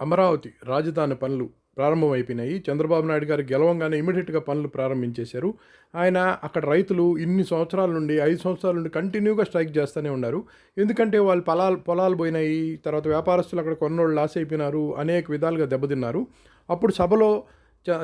అమరావతి రాజధాని పనులు ప్రారంభమైపోయినాయి. చంద్రబాబు నాయుడు గారు గెలవంగానే ఇమీడియట్గా పనులు ప్రారంభించేశారు. ఆయన అక్కడ రైతులు ఇన్ని సంవత్సరాల నుండి ఐదు సంవత్సరాల నుండి కంటిన్యూగా స్ట్రైక్ చేస్తూనే ఉన్నారు. ఎందుకంటే వాళ్ళు పొలాలు పొలాలు పోయినాయి తర్వాత వ్యాపారస్తులు అక్కడ కొన్నోళ్ళు లాస్ అయిపోయినారు అనేక విధాలుగా దెబ్బతిన్నారు. అప్పుడు సభలో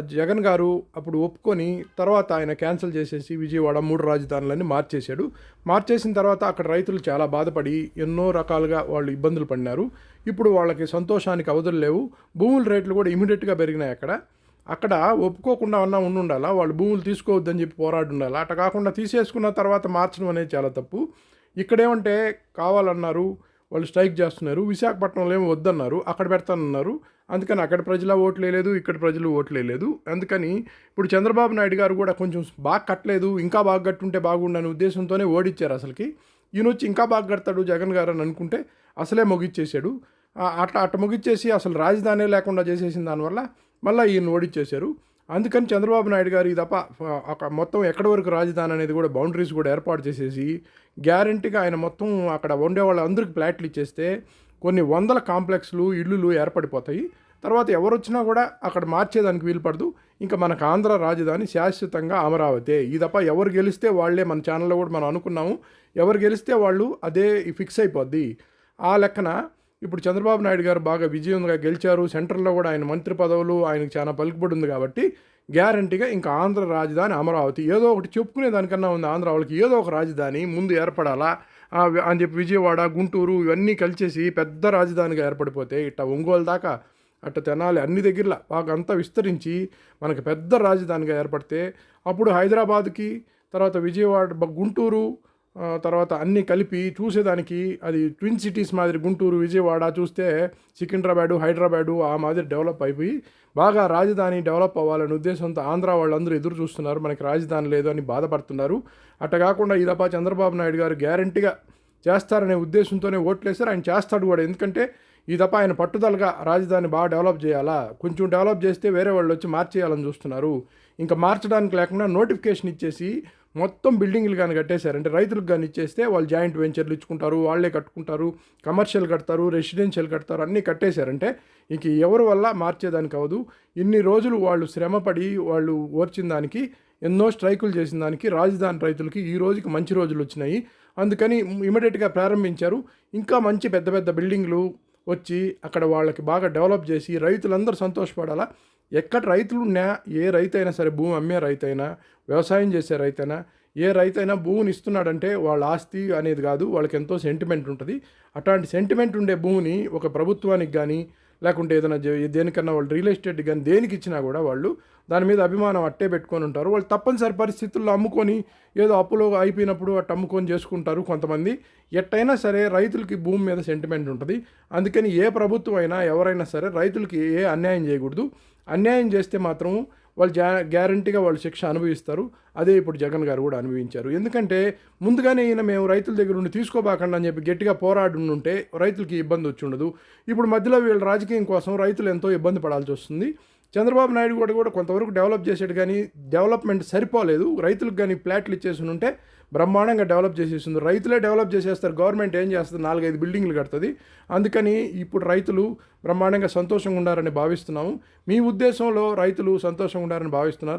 జగన్ గారు అప్పుడు ఒప్పుకొని తర్వాత ఆయన క్యాన్సిల్ చేసేసి విజయవాడ మూడు రాజధానులన్నీ మార్చేశాడు. మార్చేసిన తర్వాత అక్కడ రైతులు చాలా బాధపడి ఎన్నో రకాలుగా వాళ్ళు ఇబ్బందులు పడినారు. ఇప్పుడు వాళ్ళకి సంతోషానికి అవధులు లేవు. భూముల రేట్లు కూడా ఇమీడియట్గా పెరిగినాయి అక్కడ. అక్కడ ఒప్పుకోకుండా ఉన్నా ఉండాలా వాళ్ళు భూములు తీసుకోవద్దని చెప్పి పోరాడు ఉండాలి అట్లా కాకుండా తీసేసుకున్న తర్వాత మార్చడం అనేది చాలా తప్పు. ఇక్కడేమంటే కావాలన్నారు వాళ్ళు స్ట్రైక్ చేస్తున్నారు. విశాఖపట్నంలో ఏమో వద్దన్నారు. అక్కడ పెడతానన్నారు. అందుకని అక్కడ ప్రజల ఓట్లు వేయలేదు ఇక్కడ ప్రజలు ఓట్లు వేయలేదు. అందుకని ఇప్పుడు చంద్రబాబు నాయుడు గారు కూడా కొంచెం బాగా కట్టలేదు ఇంకా బాగా కట్టుంటే బాగుండని ఉద్దేశంతోనే ఓడిచ్చారు అసలుకి. ఈయన వచ్చి ఇంకా బాగా కడతాడు జగన్ గారు అని అనుకుంటే అసలే మొగిచ్చేసాడు. అట్లా అట్ట మొగిచ్చేసి అసలు రాజధాని లేకుండా చేసేసిన దానివల్ల మళ్ళీ ఈయన ఓడిచ్చేశారు అందుకని చంద్రబాబు నాయుడు గారు ఈ తప్ప మొత్తం ఎక్కడి వరకు రాజధాని అనేది కూడా బౌండరీస్ కూడా ఏర్పాటు చేసేసి గ్యారంటీగా ఆయన మొత్తం అక్కడ ఉండే వాళ్ళందరికీ ఫ్లాట్లు ఇచ్చేస్తే కొన్ని వందల కాంప్లెక్స్లు ఇల్లులు ఏర్పడిపోతాయి. తర్వాత ఎవరు వచ్చినా కూడా అక్కడ మార్చేదానికి వీలు పడదు. ఇంకా మనకు ఆంధ్ర రాజధాని శాశ్వతంగా అమరావతి. ఈ తప్ప ఎవరు గెలిస్తే వాళ్ళే మన ఛానల్లో కూడా మనం అనుకున్నాము. ఎవరు గెలిస్తే వాళ్ళు అదే ఫిక్స్ అయిపోద్ది. ఆ లెక్కన ఇప్పుడు చంద్రబాబు నాయుడు గారు బాగా విజయంగా గెలిచారు. సెంటర్లో కూడా ఆయన మంత్రి పదవులు ఆయనకు చాలా పలుకుబడి ఉంది కాబట్టి గ్యారంటీగా ఇంకా ఆంధ్ర రాజధాని అమరావతి ఏదో ఒకటి చెప్పుకునే దానికన్నా ఉంది. ఆంధ్ర వాళ్ళకి ఏదో ఒక రాజధాని ముందు ఏర్పడాలా? అని చెప్పి విజయవాడ గుంటూరు ఇవన్నీ కలిసేసి పెద్ద రాజధానిగా ఏర్పడిపోతే ఇట్ట ఒంగోలు దాకా అట్ట తెనాలి అన్ని దగ్గరలా బాగా అంతా విస్తరించి మనకి పెద్ద రాజధానిగా ఏర్పడితే అప్పుడు హైదరాబాద్కి తర్వాత విజయవాడ గుంటూరు తర్వాత అన్నీ కలిపి చూసేదానికి అది ట్విన్ సిటీస్ మాదిరి గుంటూరు విజయవాడ చూస్తే సికింద్రాబాడు హైదరాబాదు ఆ మాదిరి డెవలప్ అయిపోయి బాగా రాజధాని డెవలప్ అవ్వాలనే ఉద్దేశంతో ఆంధ్ర వాళ్ళందరూ ఎదురు చూస్తున్నారు. మనకి రాజధాని లేదు అని బాధపడుతున్నారు. అట్ట కాకుండా ఈ దపా చంద్రబాబు నాయుడు గారు గ్యారంటీగా చేస్తారనే ఉద్దేశంతోనే ఓట్లేసారు ఆయన చేస్తాడు కూడా. ఎందుకంటే ఈ తప్ప ఆయన పట్టుదలగా రాజధాని బాగా డెవలప్ చేయాలా? కొంచెం డెవలప్ చేస్తే వేరే వాళ్ళు వచ్చి మార్చేయాలని చూస్తున్నారు. ఇంకా మార్చడానికి లేకుండా నోటిఫికేషన్ ఇచ్చేసి మొత్తం బిల్డింగ్లు కానీ కట్టేశారంటే రైతులకు కానీ ఇచ్చేస్తే వాళ్ళు జాయింట్ వెంచర్లు ఇచ్చుకుంటారు వాళ్ళే కట్టుకుంటారు కమర్షియల్ కడతారు రెసిడెన్షియల్ కడతారు అన్నీ కట్టేశారంటే ఇంక ఎవరి వల్ల మార్చేదానికి అవదు ఇన్ని రోజులు వాళ్ళు శ్రమపడి వాళ్ళు ఓర్చిన దానికి ఎన్నో స్ట్రైకులు చేసిన దానికి రాజధాని రైతులకి ఈ రోజుకి మంచి రోజులు వచ్చినాయి. అందుకని ఇమీడియట్గా ప్రారంభించారు. ఇంకా మంచి పెద్ద పెద్ద బిల్డింగ్లు వచ్చి అక్కడ వాళ్ళకి బాగా డెవలప్ చేసి రైతులందరూ సంతోషపడాలా? ఎక్కడ రైతులు ఉన్నా ఏ రైతు అయినా సరే భూమి అమ్మే రైతైనా వ్యవసాయం చేసే రైతైనా ఏ రైతైనా భూమిని ఇస్తున్నాడంటే వాళ్ళ ఆస్తి అనేది కాదు వాళ్ళకి ఎంతో సెంటిమెంట్ ఉంటుంది. అట్లాంటి సెంటిమెంట్ ఉండే భూమిని ఒక ప్రభుత్వానికి కానీ లేకుంటే ఏదైనా దేనికన్నా వాళ్ళు రియల్ ఎస్టేట్ కానీ దేనికి ఇచ్చినా కూడా వాళ్ళు దాని మీద అభిమానం అట్టే పెట్టుకొని ఉంటారు. వాళ్ళు తప్పనిసరి పరిస్థితుల్లో అమ్ముకొని ఏదో అప్పులో అయిపోయినప్పుడు అట్టు అమ్ముకొని చేసుకుంటారు కొంతమంది. ఎట్టయినా సరే రైతులకి భూమి మీద సెంటిమెంట్ ఉంటుంది. అందుకని ఏ ప్రభుత్వం అయినా ఎవరైనా సరే రైతులకి ఏ అన్యాయం చేయకూడదు. అన్యాయం చేస్తే మాత్రం వాళ్ళు జా గ్యారంటీగా వాళ్ళు శిక్ష అనుభవిస్తారు. అదే ఇప్పుడు జగన్ గారు కూడా అనుభవించారు. ఎందుకంటే ముందుగానే ఈయన మేము రైతుల దగ్గర నుండి తీసుకోబాకండి అని చెప్పి గట్టిగా పోరాడుంటే రైతులకి ఇబ్బంది వచ్చి ఉండదు. ఇప్పుడు మధ్యలో వీళ్ళ రాజకీయం కోసం రైతులు ఎంతో ఇబ్బంది పడాల్సి వస్తుంది. చంద్రబాబు నాయుడు కూడా కూడా కొంతవరకు డెవలప్ చేసాడు కానీ డెవలప్మెంట్ సరిపోలేదు. రైతులకు కానీ ప్లాట్లు ఇచ్చేసి ఉంటే బ్రహ్మాండంగా డెవలప్ చేసేసింది. రైతులే డెవలప్ చేసేస్తారు. గవర్నమెంట్ ఏం చేస్తుంది? నాలుగైదు బిల్డింగ్లు కడుతుంది. అందుకని ఇప్పుడు రైతులు బ్రహ్మాండంగా సంతోషంగా ఉండాలని భావిస్తున్నాము. మీ ఉద్దేశంలో రైతులు సంతోషంగా ఉండాలని భావిస్తున్నారు?